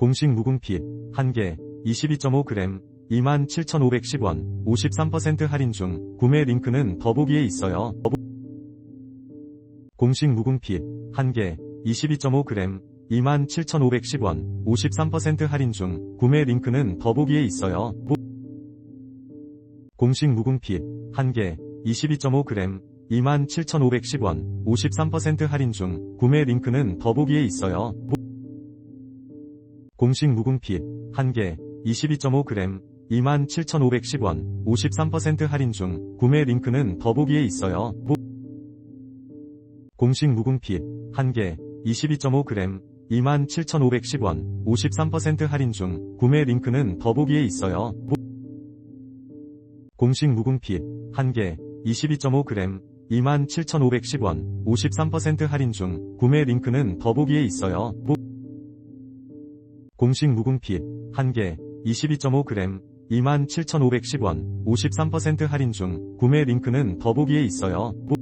공식 묵은핏 1개 22.5g 27,510원 53% 할인 중 구매 링크는 더보기에 있어요. 공식 묵은핏 1개 22.5g 27,510원 53% 할인 중 구매 링크는 더보기에 있어요. 보... 공식 묵은핏 1개 22.5g 27,510원 53% 할인 중 구매 링크는 더보기에 있어요. 보... 공식 묵은핏 1개 22.5g 27,510원 53% 할인 중 구매 링크는 더보기에 있어요. 보... 공식 묵은핏 1개 22.5g 27,510원 53% 할인 중 구매 링크는 더보기에 있어요. 보... 공식 묵은핏 1개 22.5g 27,510원 53% 할인 중 구매 링크는 더보기에 있어요. 보... 공식 묵은핏 1개 22.5g 27,510원 53% 할인 중 구매 링크는 더보기에 있어요. 보...